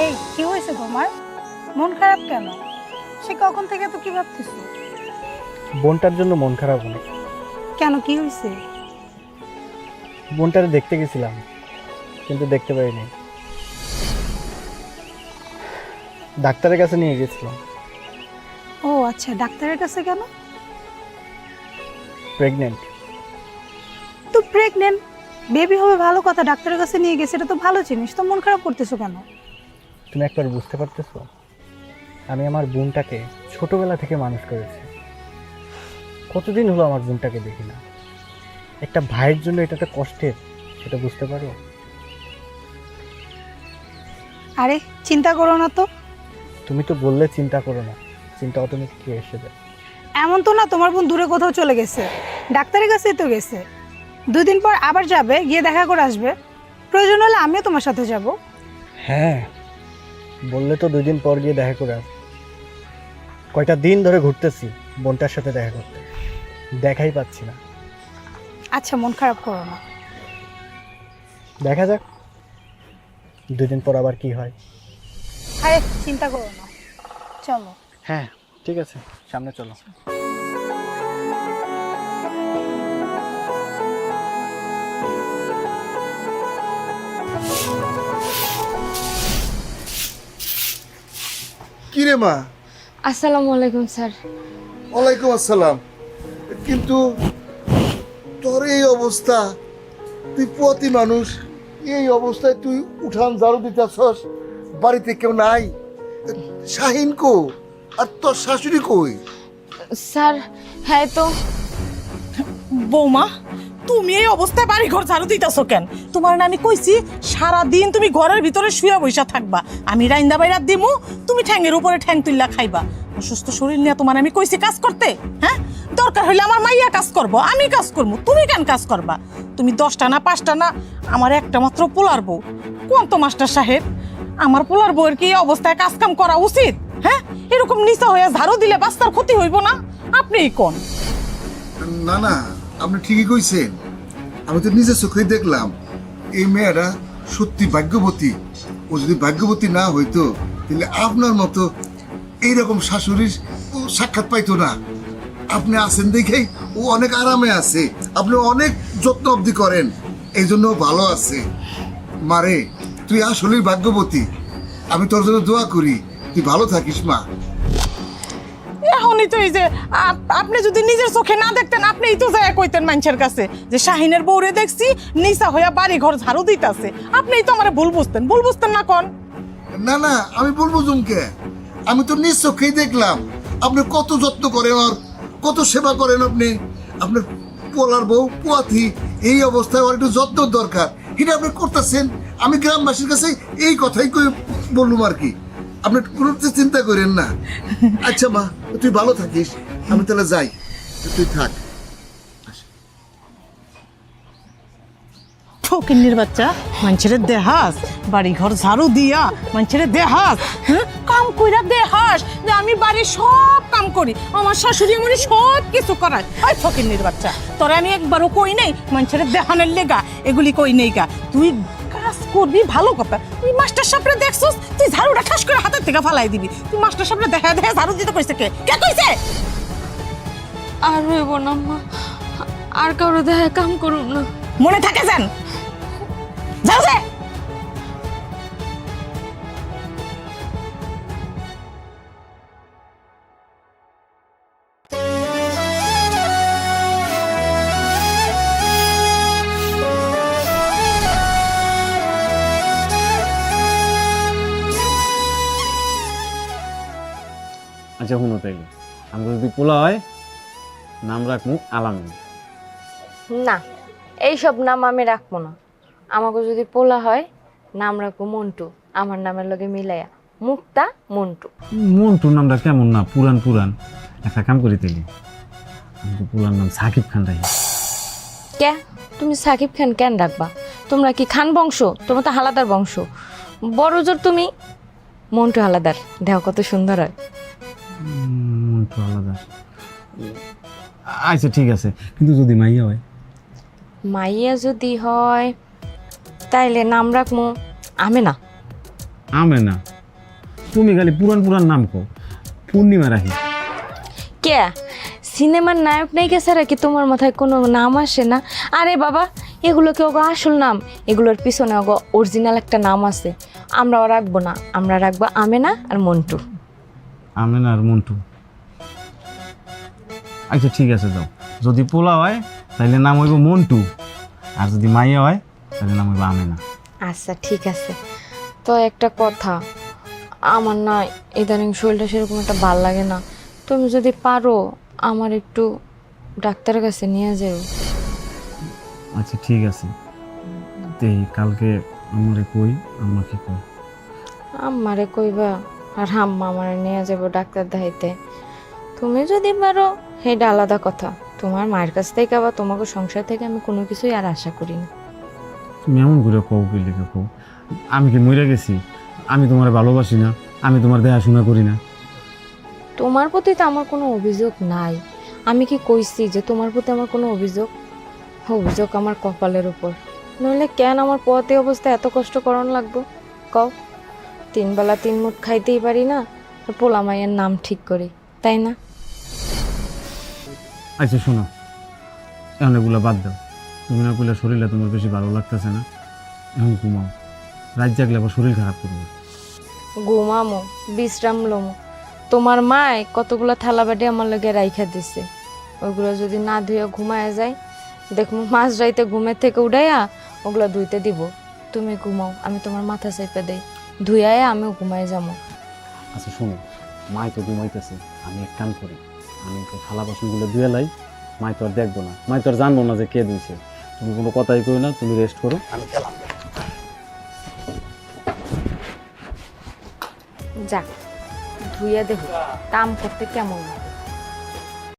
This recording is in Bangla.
এই কি হয়েছে তোমার? মন খারাপ কেন? সে কখন থেকে তো কি ভাবতেছো? বোনটার জন্য মন খারাপ অনেক। কেন কি হয়েছে? বোনটারে দেখতে গেছিলাম কিন্তু দেখতে পাইনি। ডাক্তারের কাছে নিয়ে গেছিলাম। ও আচ্ছা ডাক্তারের কাছে কেন? প্রেগনেন্ট। তো প্রেগনেন্ট? বেবি হবে ভালো কথা ডাক্তারের কাছে নিয়ে গেছে এটা তো ভালো জিনিস তো মন খারাপ করতেছো কেন? তুমি একবার বুঝতে পারতেছো? আমি আমার বোনটাকে ছোটবেলা থেকে মানুষ করেছি। কতদিন হলো আমার বোনটাকে দেখি না? একটা ভাইয়ের জন্য এটা একটা কষ্টের সেটা বুঝতে পারো? আরে চিন্তা করো না তো। তুমি তো বললে চিন্তা করো না চিন্তা অটোমেটিক এসে যায়। এমন তো না তোমার বোন দূরে কোথাও চলে গেছে। ডাক্তারের কাছেই তো গেছে। দুদিন পর আবার যাবে গিয়ে দেখা করে আসবে। প্রয়োজন হলে আমিও তোমার সাথে যাব। হ্যাঁ বললে তো দুই দিন পর গিয়ে দেখা করে আস। কয়টা দিন ধরে ঘুরতেছি বোনটার সাথে দেখা করতে। দেখাই পাচ্ছি না। আচ্ছা মন খারাপ করো না। দেখা যাক। দুদিন পর আবার কি হয়। আরে চিন্তা করো না। চলো। হ্যাঁ ঠিক আছে। সামনে চলো। কিরে মা? আসসালামু আলাইকুম স্যার। ওয়ালাইকুম আসসালাম। কিন্তু তোর এই অবস্থা তুই পতি মানুষ এই অবস্থায় তুই উঠান ঝাড়ু দিতেছস বাড়িতে কেউ নাই। শাহিন কো? আর তোর শাশুড়ি কই? স্যার হ্যাঁ তো। বৌমা? তুমি এই অবস্থায় বাড়ি ঘর ঝাড়ু দিতেছো কেন? তোমার না আমি কইছি সারা দিন তুমি ঘরের ভিতরে শুয়ে বইসা থাকবা। আমি রাইন্দা বাইরা দিমু, তুমি ঠ্যাঙ্গের উপরে ঠ্যাং তুললা খাইবা। অসুস্থ শরীর নিয়ে তোমার আমি কইছি কাজ করতে হ্যাঁ? দরকার হইলে আমার মাইয়া কাজ করব, আমি কাজ করব তুমি কেন কাজ করবা? তুমি দশটা না পাঁচটা না, আমার একটা মাত্র পোলার বউ। কোন তো মাস্টার সাহেব? আমার পোলার বউয়ের কি অবস্থায় কাজ কাম করা উচিত হ্যাঁ? এরকম নিচা হয়ে ঝাড়ু দিলে বাস্তার ক্ষতি হইব না? আপনিই কোন? না না, আপনি ঠিকই কইছেন। আমি তো নিজের চোখেই দেখলাম, এই মেয়েরা সত্যি ভাগ্যবতী। ও যদি ভাগ্যবতী না হইতো, তাহলে আপনার মতো এইরকম শাশুড়ির ও সাক্ষাৎ পাইতো না। আপনি আছেন দেখেই ও অনেক আরামে আছে, আপনি অনেক যত্ন অবধি করেন, এই জন্য ভালো আছে। মারে, তুই আসলেই ভাগ্যবতী। আমি তোর জন্য দোয়া করি, তুই ভালো থাকিস, মা। এখনই তো এই যে আপনি যদি নিজের চোখে না দেখতেন, আপনিই তো যায় কইতেন মানুষের কাছে যে শাহিনের বউরে দেখছি নিসা হইয়া বাড়ি ঘর ঝাড়ু দিতাছে। আপনিই তো আমার ভুল বুঝতেন। ভুল বুঝতেন না কোন? না না, আমি বলব জুমকে আমি তো নিজ চোখেই দেখলাম। আপনি কত যত্ন করেন আর কত সেবা করেন আপনি? আপনার পোলার বউ পোয়াথি এই অবস্থায় ওর একটু যত্ন দরকার। এটা আপনি করতেছেন, আমি গ্রামবাসীর কাছে এই কথাই বললুম আর কি। আপনি কোনো চিন্তা করেন না। আচ্ছা মা, তুই ভালো থাকিস। আমি তাহলে যাই। তুই থাক। ফকিন্নির বাচ্চা, মানুষের দেহাস বাড়ি ঘর ঝাড়ু দিয়া, মানুষের দেহাস। হ্যাঁ? কাম কইরা দেহাস, যে আমি বাড়ির সব কাম করি। আমার শাশুড়ি আমার সব কিছু করায়। ওই ফকিন্নির বাচ্চা, তোরা আমি একবারও কই নাই, মানুষের দেহানের লেগা, এগুলি কই নেই গা। তুই করবি? ভালো কথা। তুই মাস্টার সাহেবরা দেখছস? তুই ঝাড়ুটা ঠাস করে হাতের থেকে ফালাই দিবি। তুই মাস্টার সাহেবরা দেখা দেখা ঝাড়ু দিতে কইছে কে? কে কইছে? আর হইব না মা আর কারও দেখা কাম করুম না। মনে থাকে যান। যাও যে। আচ্ছা শুনো তাইলে আমরা যদি পোলা হয় নাম রাখব আলামিন। না এইসব নাম আমি রাখব না। আমাকে যদি পোলা হয় নাম রাখব মন্টু। আমার নামের লগে মিলাইয়া। মুক্তা মন্টু। মন্টুর নামটা কেমন না? পুরান পুরান। একটা কাম করি তাইলে। আমাকে পুরান নাম সাকিব খান রাখি। কে? তুমি সাকিব খান কেন রাখবা? তোমরা কি খান বংশ? তোমরা তো হালাদার বংশ। বড় জোর তুমি মন্টু হালাদার। দেহ কত সুন্দর হয়। আলাদা। আচ্ছা ঠিক আছে। কিন্তু যদি মাইয়া হয়? মাইয়া যদি হয় তাইলে নাম রাখব আমি না আমে না তুমি খালি পুরান পুরান নাম কো পূর্ণিমা রাখি। কে? সিনেমার নায়ক নায়িকা ছাড়া কি তোমার মাথায় কোনো নাম আসে না? আরে বাবা এগুলো কি ওগো আসল নাম? এগুলোর পিছনে ওগো অরিজিনাল একটা নাম আছে। আমরাও রাখব না আমরা রাখব আমেনা আর মন্টু। আমেন আর মন্টু। আচ্ছা ঠিক আছে যাও। যদি পোলা হয় তাহলে নাম হইব মন্টু। আর যদি মাইয়া হয় তাহলে নাম হইব আমেনা। আচ্ছা ঠিক আছে। তো একটা কথা আমার না ইদানিং শরীরটা সেরকম একটা ভালো লাগে না। তুমি যদি পারো আমার একটু ডাক্তারের কাছে নিয়ে যাও। আচ্ছা ঠিক আছে। এই কালকে আমারে কই আমাকে কই আমারে কইবা আর হাম্মা আমারে নিয়ে যাব ডাক্তার দেখাইতে। তুমি যদি পারো সেটা আলাদা কথা। তোমার মায়ের কাছ থেকে বা তোমাকে সংসার থেকে আমি কোনো কিছুই আর আশা করি না তুমি এমন করে কও কি লিখে কও? আমি কি মরে গেছি? আমি তোমার ভালোবাসি না আমি তোমার দেখাশোনা করি না। তোমার প্রতি তো আমার কোনো অভিযোগ নাই। আমি কি কইছি যে তোমার প্রতি আমার কোনো অভিযোগ? অভিযোগ আমার কপালের উপর। নইলে কেন আমার পথে অবস্থা এত কষ্ট করণ লাগবো? কও। তিন বেলা তিন মুঠ খাইতেই পারি না পোলা মাইয়ের নাম ঠিক করি তাই না? আচ্ছা শোনো। এখন এগুলো বাদ দাও। তুমি না শরীরটা তোমার বেশি ভালো লাগতেছে না। এখন ঘুমাও। রাত জাগলে আবার শরীর খারাপ করবে। ঘুমামো বিশ্রাম লমো। তোমার মায় কতগুলো থালা বাটি আমার লগে রাইখা দিছে। ওগুলো যদি না ধুয়ে ঘুমায় যায় দেখব মাছ রাইতে ঘুমের থেকে উঠাইয়া ওগুলো ধুইতে দিব। তুমি ঘুমাও আমি তোমার মাথা চেপে দেই। ধুইয়া আমিও ঘুমাই যাব। আচ্ছা শোনো মাই তো ঘুমাইতেছে আমি এক কাম করি আমি তো থালা বাসনগুলো ধুয়ে লাই মাই তো আর দেখব না মাই তো আর জানব না যে কে ধুইছে। তুমি কোনো কথাই কই না তুমি রেস্ট করো। আমি গেলাম। যাক ধুইয়া দেখো কাম করতে কেমন? লাগে